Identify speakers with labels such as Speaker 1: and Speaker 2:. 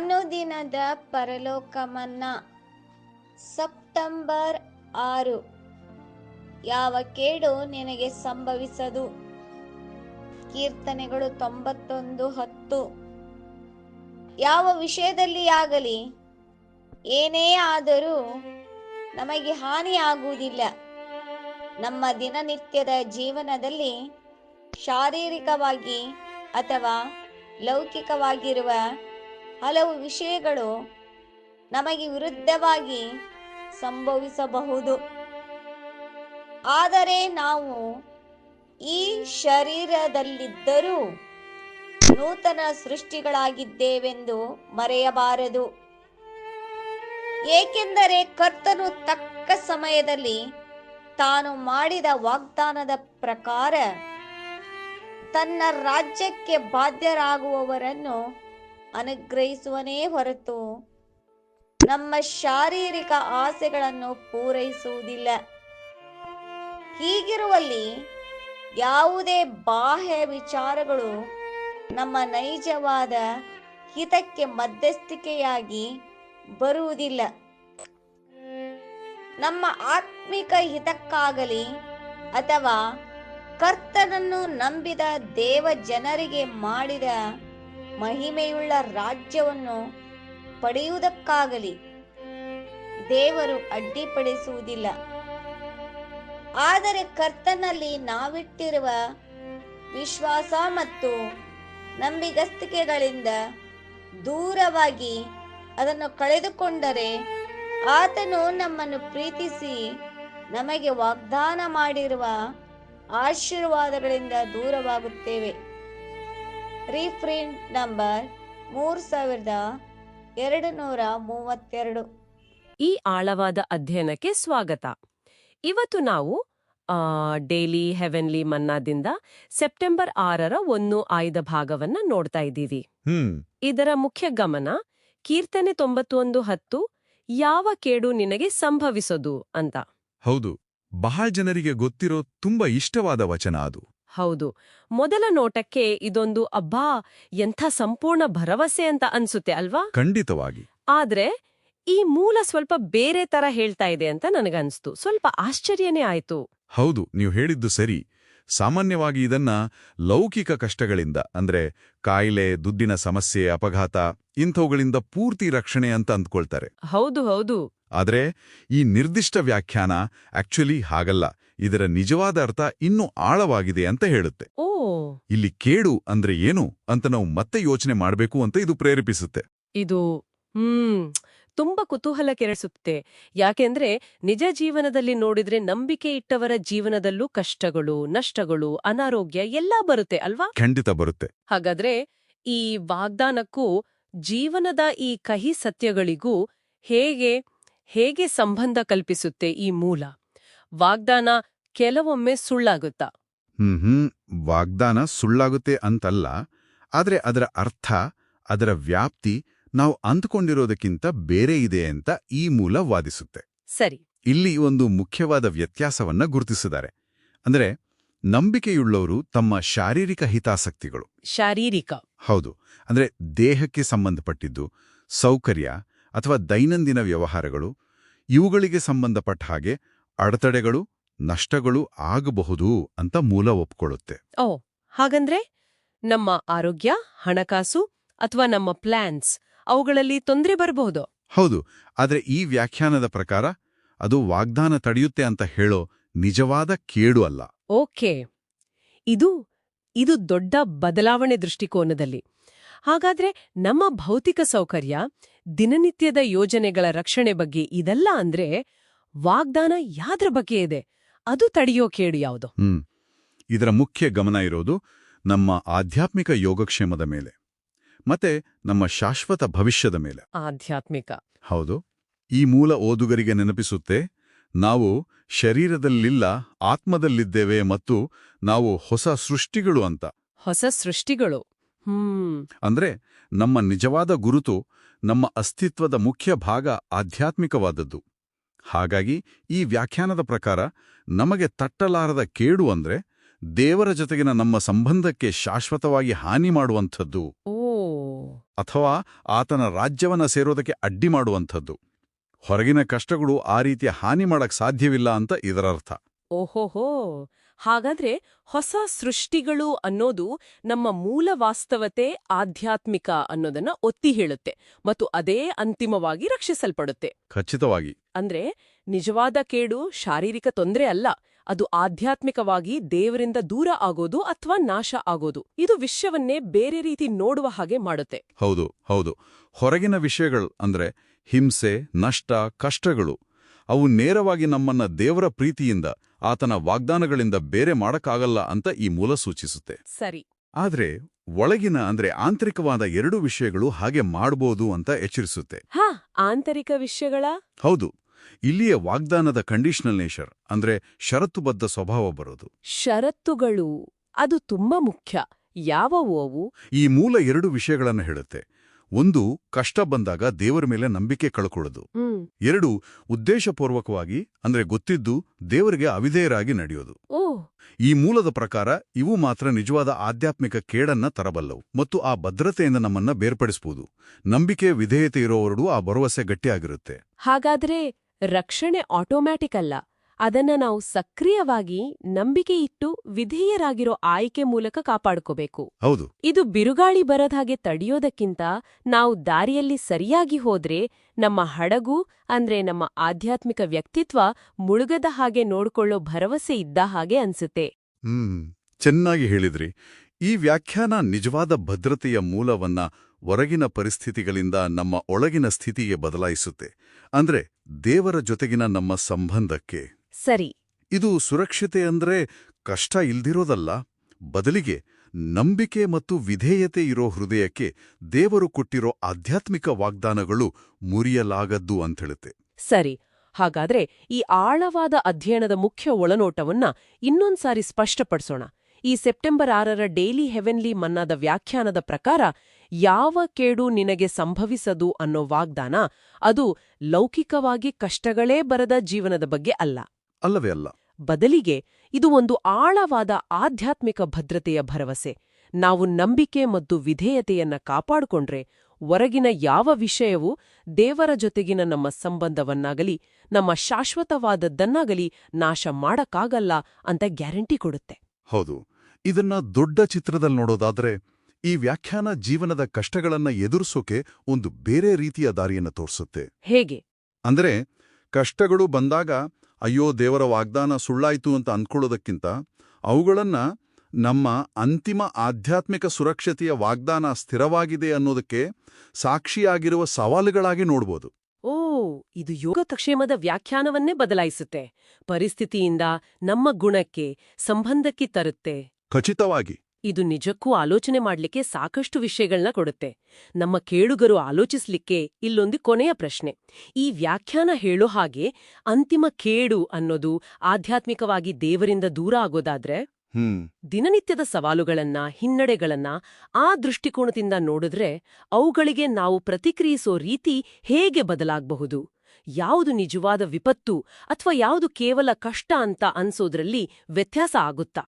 Speaker 1: ಅನುದಿನದ ಪರಲೋಕಮನ್ನ ಸೆಪ್ಟೆಂಬರ್ ಆರು. ಯಾವ ಕೇಡು ನಿನಗೆ ಸಂಭವಿಸದು? ಕೀರ್ತನೆಗಳು ತೊಂಬತ್ತೊಂದು ಹತ್ತು. ಯಾವ ವಿಷಯದಲ್ಲಿ ಆಗಲಿ, ಏನೇ ಆದರೂ ನಮಗೆ ಹಾನಿಯಾಗುವುದಿಲ್ಲ. ನಮ್ಮ ದಿನನಿತ್ಯದ ಜೀವನದಲ್ಲಿ ಶಾರೀರಿಕವಾಗಿ ಅಥವಾ ಲೌಕಿಕವಾಗಿರುವ ಹಲವು ವಿಷಯಗಳು ನಮಗೆ ವಿರುದ್ಧವಾಗಿ ಸಂಭವಿಸಬಹುದು. ಆದರೆ ನಾವು ಈ ಶರೀರದಲ್ಲಿದ್ದರೂ ನೂತನ ಸೃಷ್ಟಿಗಳಾಗಿದ್ದೇವೆಂದು ಮರೆಯಬಾರದು. ಏಕೆಂದರೆ ಕರ್ತನು ತಕ್ಕ ಸಮಯದಲ್ಲಿ ತಾನು ಮಾಡಿದ ವಾಗ್ದಾನದ ಪ್ರಕಾರ ತನ್ನ ರಾಜ್ಯಕ್ಕೆ ಬಾಧ್ಯರಾಗುವವರನ್ನು ಅನುಗ್ರಹಿಸುವನೇ ಹೊರತು ನಮ್ಮ ಶಾರೀರಿಕ ಆಸೆಗಳನ್ನು ಪೂರೈಸುವುದಿಲ್ಲ. ಹೀಗಿರುವಲ್ಲಿ ಯಾವುದೇ ಬಾಹ್ಯ ವಿಚಾರಗಳು ನಮ್ಮ ನೈಜವಾದ ಹಿತಕ್ಕೆ ಮಧ್ಯಸ್ಥಿಕೆಯಾಗಿ ಬರುವುದಿಲ್ಲ. ನಮ್ಮ ಆತ್ಮಿಕ ಹಿತಕ್ಕಾಗಲಿ ಅಥವಾ ಕರ್ತನನ್ನು ನಂಬಿದ ದೇವ ಜನರಿಗೆ ಮಾಡಿದ ಮಹಿಮೆಯುಳ್ಳ ರಾಜ್ಯವನ್ನು ಪಡೆಯುವುದಕ್ಕಾಗಲಿ ದೇವರು ಅಡ್ಡಿಪಡಿಸುವುದಿಲ್ಲ. ಆದರೆ ಕರ್ತನಲ್ಲಿ ನಾವಿಟ್ಟಿರುವ ವಿಶ್ವಾಸ ಮತ್ತು ನಂಬಿಗಸ್ತಿಕೆಗಳಿಂದ ದೂರವಾಗಿ ಅದನ್ನು ಕಳೆದುಕೊಂಡರೆ ಆತನು ನಮ್ಮನ್ನು ಪ್ರೀತಿಸಿ ನಮಗೆ ವಾಗ್ದಾನ ಮಾಡಿರುವ ಆಶೀರ್ವಾದಗಳಿಂದ ದೂರವಾಗುತ್ತೇವೆ. ರೀಫ್ರಿಂಟ್ ನಂಬರ್ ಮೂರು ಸಾವಿರದ ಎರಡು ನೂರ ಮೂವತ್ತೆರಡು.
Speaker 2: ಈ ಆಳವಾದ ಅಧ್ಯಯನಕ್ಕೆ ಸ್ವಾಗತ. ಇವತ್ತು ನಾವು ಆ, ಡೈಲಿ ಹೆವೆನ್ಲಿ ಮನ್ನಾದಿಂದ ಸೆಪ್ಟೆಂಬರ್ ಆರರ ಒಂದು ಆಯ್ದ ಭಾಗವನ್ನ ನೋಡ್ತಾ ಇದ್ದೀವಿ.
Speaker 3: ಹ್ಮ್.
Speaker 2: ಇದರ ಮುಖ್ಯ ಗಮನ ಕೀರ್ತನೆ ತೊಂಬತ್ತೊಂದು ಹತ್ತು ಯಾವ ಕೇಡು ನಿನಗೆ ಸಂಭವಿಸೋದು ಅಂತ.
Speaker 3: ಹೌದು ಬಹಳ ಜನರಿಗೆ ಗೊತ್ತಿರೋ ತುಂಬಾ ಇಷ್ಟವಾದ ವಚನ ಅದು.
Speaker 2: ಹೌದು. ಮೊದಲ ನೋಟಕ್ಕೆ ಇದೊಂದು ಅಬ್ಬಾ ಎಂಥ ಸಂಪೂರ್ಣ ಭರವಸೆ ಅಂತ ಅನ್ಸುತ್ತೆ ಅಲ್ವಾ?
Speaker 3: ಖಂಡಿತವಾಗಿ.
Speaker 2: ಆದ್ರೆ ಈ ಮೂಲ ಸ್ವಲ್ಪ ಬೇರೆ ತರ ಹೇಳ್ತಾ ಇದೆ ಅಂತ ನನಗನ್ಸ್ತು. ಸ್ವಲ್ಪ ಆಶ್ಚರ್ಯನೇ ಆಯ್ತು.
Speaker 3: ಹೌದು ನೀವು ಹೇಳಿದ್ದು ಸರಿ. ಸಾಮಾನ್ಯವಾಗಿ ಇದನ್ನ ಲೌಕಿಕ ಕಷ್ಟಗಳಿಂದ ಅಂದ್ರೆ ಕಾಯಿಲೆ ದುಡ್ಡಿನ ಸಮಸ್ಯೆ ಅಪಘಾತ ಇಂಥವುಗಳಿಂದ ಪೂರ್ತಿ ರಕ್ಷಣೆ ಅಂತ ಅಂದ್ಕೊಳ್ತಾರೆ.
Speaker 2: ಹೌದು ಹೌದು.
Speaker 3: ಆದರೆ ಈ ನಿರ್ದಿಷ್ಟ ವ್ಯಾಖ್ಯಾನ ಆಕ್ಚುಲಿ ಹಾಗಲ್ಲ. ಇದರ ನಿಜವಾದ ಅರ್ಥ ಇನ್ನೂ ಆಳವಾಗಿದೆ ಅಂತ ಹೇಳುತ್ತೆ.
Speaker 2: ಓ.
Speaker 3: ಇಲ್ಲಿ ಕೇಡು ಅಂದ್ರೆ ಏನು ಅಂತ ನಾವು ಮತ್ತೆ ಯೋಚನೆ ಮಾಡಬೇಕು ಅಂತ ಇದು ಪ್ರೇರೇಪಿಸುತ್ತೆ.
Speaker 2: ಇದು ಹ್ಮ್. ತುಂಬಾ ಕುತೂಹಲ ಕೆರಳಿಸುತ್ತೆ. ಯಾಕೆಂದ್ರೆ ನಿಜ ಜೀವನದಲ್ಲಿ ನೋಡಿದ್ರೆ ನಂಬಿಕೆ ಇಟ್ಟವರ ಜೀವನದಲ್ಲೂ ಕಷ್ಟಗಳು ನಷ್ಟಗಳು ಅನಾರೋಗ್ಯ ಎಲ್ಲಾ ಬರುತ್ತೆ ಅಲ್ವಾ?
Speaker 3: ಖಂಡಿತ ಬರುತ್ತೆ.
Speaker 2: ಹಾಗಾದ್ರೆ ಈ ವಾಗ್ದಾನಕ್ಕೂ ಜೀವನದ ಈ ಕಹಿ ಸತ್ಯಗಳಿಗೂ ಹೇಗೆ ಹೇಗೆ ಸಂಬಂಧ ಕಲ್ಪಿಸುತ್ತೆ ಈ ಮೂಲ? ವಾಗ್ದಾನ ಕೆಲವೊಮ್ಮೆ ಸುಳ್ಳಾಗುತ್ತಾ?
Speaker 3: ಹ್ಮ್ ಹ್ಮ್ ವಾಗ್ದಾನ ಸುಳ್ಳಾಗುತ್ತೆ ಅಂತಲ್ಲ ಆದ್ರೆ ಅದರ ಅರ್ಥ ಅದರ ವ್ಯಾಪ್ತಿ ನಾವು ಅಂದುಕೊಂಡಿರೋದಕ್ಕಿಂತ ಬೇರೆ ಇದೆ ಅಂತ ಈ ಮೂಲ ವಾದಿಸುತ್ತೆ.
Speaker 2: ಸರಿ.
Speaker 3: ಇಲ್ಲಿ ಒಂದು ಮುಖ್ಯವಾದ ವ್ಯತ್ಯಾಸವನ್ನ ಗುರುತಿಸಿದ್ದಾರೆ. ಅಂದ್ರೆ ನಂಬಿಕೆಯುಳ್ಳವರು ತಮ್ಮ ಶಾರೀರಿಕ ಹಿತಾಸಕ್ತಿಗಳು.
Speaker 2: ಶಾರೀರಿಕ.
Speaker 3: ಹೌದು. ಅಂದ್ರೆ ದೇಹಕ್ಕೆ ಸಂಬಂಧಪಟ್ಟಿದ್ದು ಸೌಕರ್ಯ ಅಥವಾ ದೈನಂದಿನ ವ್ಯವಹಾರಗಳು ಇವುಗಳಿಗೆ ಸಂಬಂಧಪಟ್ಟ ಹಾಗೆ ಅಡೆತಡೆಗಳು ನಷ್ಟಗಳು ಆಗಬಹುದು ಅಂತ ಮೂಲ ಒಪ್ಕೊಳ್ಳುತ್ತೆ.
Speaker 2: ಓ ಹಾಗಂದ್ರೆ ನಮ್ಮ ಆರೋಗ್ಯ ಹಣಕಾಸು ಅಥವಾ ನಮ್ಮ ಪ್ಲಾನ್ಸ್ ಅವುಗಳಲ್ಲಿ ತೊಂದರೆ ಬರಬಹುದು.
Speaker 3: ಹೌದು. ಆದರೆ ಈ ವ್ಯಾಖ್ಯಾನದ ಪ್ರಕಾರ ಅದು ವಾಗ್ದಾನ ತಡೆಯುತ್ತೆ ಅಂತ ಹೇಳೋ ನಿಜವಾದ ಕೇಡು ಅಲ್ಲ.
Speaker 2: ಓಕೆ. ಇದು ಇದು ದೊಡ್ಡ ಬದಲಾವಣೆ ದೃಷ್ಟಿಕೋನದಲ್ಲಿ. ಹಾಗಾದ್ರೆ ನಮ್ಮ ಭೌತಿಕ ಸೌಕರ್ಯ ದಿನನಿತ್ಯದ ಯೋಜನೆಗಳ ರಕ್ಷಣೆ ಬಗ್ಗೆ ಇದೆಲ್ಲ ಅಂದ್ರೆ ವಾಗ್ದಾನ ಯಾದ್ರ ಬಗ್ಗೆ ಇದೆ? ಅದು ತಡೆಯೋ ಕೇಡು ಯಾವುದು?
Speaker 3: ಇದರ ಮುಖ್ಯ ಗಮನ ಇರೋದು ನಮ್ಮ ಆಧ್ಯಾತ್ಮಿಕ ಯೋಗಕ್ಷೇಮದ ಮೇಲೆ. ಮತ್ತೆ ನಮ್ಮ ಶಾಶ್ವತ ಭವಿಷ್ಯದ ಮೇಲೆ.
Speaker 2: ಆಧ್ಯಾತ್ಮಿಕ.
Speaker 3: ಹೌದು. ಈ ಮೂಲ ಓದುಗರಿಗೆ ನೆನಪಿಸುತ್ತೆ ನಾವು ಶರೀರದಲ್ಲಿಲ್ಲ ಆತ್ಮದಲ್ಲಿದ್ದೇವೆ ಮತ್ತು ನಾವು ಹೊಸ ಸೃಷ್ಟಿಗಳು ಅಂತ.
Speaker 2: ಹೊಸ ಸೃಷ್ಟಿಗಳು.
Speaker 3: ಅಂದ್ರೆ ನಮ್ಮ ನಿಜವಾದ ಗುರುತು ನಮ್ಮ ಅಸ್ತಿತ್ವದ ಮುಖ್ಯ ಭಾಗ ಆಧ್ಯಾತ್ಮಿಕವಾದದ್ದು. ಹಾಗಾಗಿ ಈ ವ್ಯಾಖ್ಯಾನದ ಪ್ರಕಾರ ನಮಗೆ ತಟ್ಟಲಾರದ ಕೇಡು ಅಂದ್ರೆ ದೇವರ ಜೊತೆಗಿನ ನಮ್ಮ ಸಂಬಂಧಕ್ಕೆ ಶಾಶ್ವತವಾಗಿ ಹಾನಿ ಮಾಡುವಂಥದ್ದು.
Speaker 2: ಓ
Speaker 3: ಅಥವಾ ಆತನ ರಾಜ್ಯವನ್ನ ಸೇರೋದಕ್ಕೆ ಅಡ್ಡಿ ಮಾಡುವಂಥದ್ದು. ಹೊರಗಿನ ಕಷ್ಟಗಳು ಆ ರೀತಿಯ ಹಾನಿ ಮಾಡಕ್ ಸಾಧ್ಯವಿಲ್ಲ ಅಂತ ಇದರರ್ಥ.
Speaker 2: ಓಹೋಹೋ! ಹಾಗಾದ್ರೆ ಹೊಸ ಸೃಷ್ಟಿಗಳು ಅನ್ನೋದು ನಮ್ಮ ಮೂಲ ವಾಸ್ತವತೆ ಆಧ್ಯಾತ್ಮಿಕ ಅನ್ನೋದನ್ನ ಒತ್ತಿ ಹೇಳುತ್ತೆ ಮತ್ತು ಅದೇ ಅಂತಿಮವಾಗಿ ರಕ್ಷಿಸಲ್ಪಡುತ್ತೆ.
Speaker 3: ಖಚಿತವಾಗಿ.
Speaker 2: ಅಂದ್ರೆ ನಿಜವಾದ ಕೇಡು ಶಾರೀರಿಕ ತೊಂದರೆ ಅಲ್ಲ. ಅದು ಆಧ್ಯಾತ್ಮಿಕವಾಗಿ ದೇವರಿಂದ ದೂರ ಆಗೋದು ಅಥವಾ ನಾಶ ಆಗೋದು. ಇದು ವಿಶ್ವವನ್ನೇ ಬೇರೆ ರೀತಿ ನೋಡುವ ಹಾಗೆ ಮಾಡುತ್ತೆ.
Speaker 3: ಹೌದು ಹೌದು. ಹೊರಗಿನ ವಿಷಯಗಳು ಅಂದ್ರೆ ಹಿಂಸೆ ನಷ್ಟ ಕಷ್ಟಗಳು ಅವು ನೇರವಾಗಿ ನಮ್ಮನ್ನ ದೇವರ ಪ್ರೀತಿಯಿಂದ ಆತನ ವಾಗ್ದಾನಗಳಿಂದ ಬೇರೆ ಮಾಡಕ್ಕಾಗಲ್ಲ ಅಂತ ಈ ಮೂಲ ಸೂಚಿಸುತ್ತೆ.
Speaker 2: ಸರಿ.
Speaker 3: ಆದ್ರೆ ಒಳಗಿನ ಅಂದ್ರೆ ಆಂತರಿಕವಾದ ಎರಡು ವಿಷಯಗಳು ಹಾಗೆ ಮಾಡಬಹುದು ಅಂತ ಎಚ್ಚರಿಸುತ್ತೆ.
Speaker 2: ಹಾ ಆಂತರಿಕ ವಿಷಯಗಳ?
Speaker 3: ಹೌದು. ಇಲ್ಲಿಯ ವಾಗ್ದಾನದ ಕಂಡೀಷನಲ್ ನೇಚರ್ ಅಂದ್ರೆ ಷರತ್ತುಬದ್ಧ ಸ್ವಭಾವ ಬರೋದು.
Speaker 2: ಷರತ್ತುಗಳು ಅದು ತುಂಬಾ ಮುಖ್ಯ. ಯಾವವು ಅವು?
Speaker 3: ಈ ಮೂಲ ಎರಡು ವಿಷಯಗಳನ್ನು ಹೇಳುತ್ತೆ. ಒಂದು ಕಷ್ಟ ಬಂದಾಗ ದೇವರ ಮೇಲೆ ನಂಬಿಕೆ ಕಳ್ಕೊಳ್ಳೋದು. ಎರಡು ಉದ್ದೇಶಪೂರ್ವಕವಾಗಿ ಅಂದ್ರೆ ಗೊತ್ತಿದ್ದು ದೇವರಿಗೆ ಅವಿಧೇಯರಾಗಿ ನಡೆಯೋದು.
Speaker 2: ಓ.
Speaker 3: ಈ ಮೂಲದ ಪ್ರಕಾರ ಇವು ಮಾತ್ರ ನಿಜವಾದ ಆಧ್ಯಾತ್ಮಿಕ ಕೇಡನ್ನ ತರಬಲ್ಲವು ಮತ್ತು ಆ ಭದ್ರತೆಯಿಂದ ನಮ್ಮನ್ನ ಬೇರ್ಪಡಿಸಬಹುದು ನಂಬಿಕೆ ವಿಧೇಯತೆ ಇರುವವರೆಗೂ ಆ ಭರವಸೆ ಗಟ್ಟಿಯಾಗಿರುತ್ತೆ.
Speaker 2: ಹಾಗಾದ್ರೆ ರಕ್ಷಣೆ ಆಟೋಮ್ಯಾಟಿಕ್ ಅಲ್ಲ. ಅದನ್ನ ನಾವು ಸಕ್ರಿಯವಾಗಿ ನಂಬಿಕೆ ಇಟ್ಟು ವಿಧೇಯರಾಗಿರೋ ಆಯ್ಕೆ ಮೂಲಕ ಕಾಪಾಡ್ಕೋಬೇಕು.
Speaker 3: ಹೌದು.
Speaker 2: ಇದು ಬಿರುಗಾಳಿ ಬರದ ಹಾಗೆ ತಡೆಯೋದಕ್ಕಿಂತ ನಾವು ದಾರಿಯಲ್ಲಿ ಸರಿಯಾಗಿ ಹೋದ್ರೆ ನಮ್ಮ ಹಡಗು ಅಂದ್ರೆ ನಮ್ಮ ಆಧ್ಯಾತ್ಮಿಕ ವ್ಯಕ್ತಿತ್ವ ಮುಳುಗದ ಹಾಗೆ ನೋಡ್ಕೊಳ್ಳೋ ಭರವಸೆ ಇದ್ದ ಹಾಗೆ ಅನ್ಸುತ್ತೆ.
Speaker 3: ಹ್ಮ್ ಚೆನ್ನಾಗಿ ಹೇಳಿದ್ರಿ. ಈ ವ್ಯಾಖ್ಯಾನ ನಿಜವಾದ ಭದ್ರತೆಯ ಮೂಲವನ್ನ ಹೊರಗಿನ ಪರಿಸ್ಥಿತಿಗಳಿಂದ ನಮ್ಮ ಒಳಗಿನ ಸ್ಥಿತಿಗೆ ಬದಲಾಯಿಸುತ್ತೆ. ಅಂದ್ರೆ ದೇವರ ಜೊತೆಗಿನ ನಮ್ಮ ಸಂಬಂಧಕ್ಕೆ.
Speaker 2: ಸರಿ.
Speaker 3: ಇದು ಸುರಕ್ಷತೆ ಅಂದ್ರೆ ಕಷ್ಟ ಇಲ್ದಿರೋದಲ್ಲ. ಬದಲಿಗೆ ನಂಬಿಕೆ ಮತ್ತು ವಿಧೇಯತೆ ಇರೋ ಹೃದಯಕ್ಕೆ ದೇವರು ಕೊಟ್ಟಿರೋ ಆಧ್ಯಾತ್ಮಿಕ ವಾಗ್ದಾನಗಳು ಮುರಿಯಲಾಗದ್ದು ಅಂಥೇಳುತ್ತೆ.
Speaker 2: ಸರಿ. ಹಾಗಾದ್ರೆ ಈ ಆಳವಾದ ಅಧ್ಯಯನದ ಮುಖ್ಯ ಒಳನೋಟವನ್ನ ಇನ್ನೊಂದ್ಸಾರಿ ಸ್ಪಷ್ಟಪಡಿಸೋಣ. ಈ ಸೆಪ್ಟೆಂಬರ್ ಆರರ ಡೇಲಿ ಹೆವೆನ್ಲಿ ಮನ್ನಾದ ವ್ಯಾಖ್ಯಾನದ ಪ್ರಕಾರ ಯಾವ ಕೇಡು ನಿನಗೆ ಸಂಭವಿಸದು ಅನ್ನೋ ವಾಗ್ದಾನ ಅದು ಲೌಕಿಕವಾಗಿ ಕಷ್ಟಗಳೇ ಬರದ ಜೀವನದ ಬಗ್ಗೆ ಅಲ್ಲ.
Speaker 3: ಅಲ್ಲವೇ ಅಲ್ಲ.
Speaker 2: ಬದಲಿಗೆ ಇದು ಒಂದು ಆಳವಾದ ಆಧ್ಯಾತ್ಮಿಕ ಭದ್ರತೆಯ ಭರವಸೆ. ನಾವು ನಂಬಿಕೆ ಮತ್ತು ವಿಧೇಯತೆಯನ್ನ ಕಾಪಾಡಿಕೊಂಡ್ರೆ ಹೊರಗಿನ ಯಾವ ವಿಷಯವೂ ದೇವರ ಜೊತೆಗಿನ ನಮ್ಮ ಸಂಬಂಧವನ್ನಾಗಲಿ ನಮ್ಮ ಶಾಶ್ವತವಾದದ್ದನ್ನಾಗಲಿ ನಾಶ ಮಾಡಕ್ಕಾಗಲ್ಲ ಅಂತ ಗ್ಯಾರಂಟಿ ಕೊಡುತ್ತೆ.
Speaker 3: ಹೌದು. ಇದನ್ನ ದೊಡ್ಡ ಚಿತ್ರದಲ್ಲಿ ನೋಡೋದಾದ್ರೆ ಈ ವ್ಯಾಖ್ಯಾನ ಜೀವನದ ಕಷ್ಟಗಳನ್ನ ಎದುರಿಸೋಕೆ ಒಂದು ಬೇರೆ ರೀತಿಯ ದಾರಿಯನ್ನು ತೋರಿಸುತ್ತೆ.
Speaker 2: ಹೇಗೆ?
Speaker 3: ಅಂದರೆ ಕಷ್ಟಗಳು ಬಂದಾಗ ಅಯ್ಯೋ ದೇವರ ವಾಗ್ದಾನ ಸುಳ್ಳಾಯಿತು ಅಂತ ಅಂದ್ಕೊಳ್ಳೋದಕ್ಕಿಂತ ಅವುಗಳನ್ನ ನಮ್ಮ ಅಂತಿಮ ಆಧ್ಯಾತ್ಮಿಕ ಸುರಕ್ಷತೆಯ ವಾಗ್ದಾನ ಸ್ಥಿರವಾಗಿದೆ ಅನ್ನೋದಕ್ಕೆ ಸಾಕ್ಷಿಯಾಗಿರುವ ಸವಾಲುಗಳಾಗಿ ನೋಡ್ಬೋದು.
Speaker 2: ಓ ಇದು ಯೋಗಕ್ಷೇಮದ ವ್ಯಾಖ್ಯಾನವನ್ನೇ ಬದಲಾಯಿಸುತ್ತೆ. ಪರಿಸ್ಥಿತಿಯಿಂದ ನಮ್ಮ ಗುಣಕ್ಕೆ ಸಂಬಂಧಕ್ಕೆ ತರುತ್ತೆ.
Speaker 3: ಖಚಿತವಾಗಿ.
Speaker 2: ಇದು ನಿಜಕ್ಕೂ ಆಲೋಚನೆ ಮಾಡ್ಲಿಕ್ಕೆ ಸಾಕಷ್ಟು ವಿಷಯಗಳನ್ನ ಕೊಡುತ್ತೆ. ನಮ್ಮ ಕೇಳುಗರು ಆಲೋಚಿಸ್ಲಿಕ್ಕೆ ಇಲ್ಲೊಂದು ಕೊನೆಯ ಪ್ರಶ್ನೆ. ಈ ವ್ಯಾಖ್ಯಾನ ಹೇಳೋ ಹಾಗೆ ಅಂತಿಮ ಕೇಡು ಅನ್ನೋದು ಆಧ್ಯಾತ್ಮಿಕವಾಗಿ ದೇವರಿಂದ ದೂರ ಆಗೋದಾದ್ರೆ ದಿನನಿತ್ಯದ ಸವಾಲುಗಳನ್ನ ಹಿನ್ನಡೆಗಳನ್ನ ಆ ದೃಷ್ಟಿಕೋನದಿಂದ ನೋಡಿದ್ರೆ ಅವುಗಳಿಗೆ ನಾವು ಪ್ರತಿಕ್ರಿಯಿಸೋ ರೀತಿ ಹೇಗೆ ಬದಲಾಗಬಹುದು? ಯಾವುದು ನಿಜವಾದ ವಿಪತ್ತು ಅಥವಾ ಯಾವುದು ಕೇವಲ ಕಷ್ಟ ಅಂತ ಅನ್ಸೋದ್ರಲ್ಲಿ ವ್ಯತ್ಯಾಸ ಆಗುತ್ತಾ?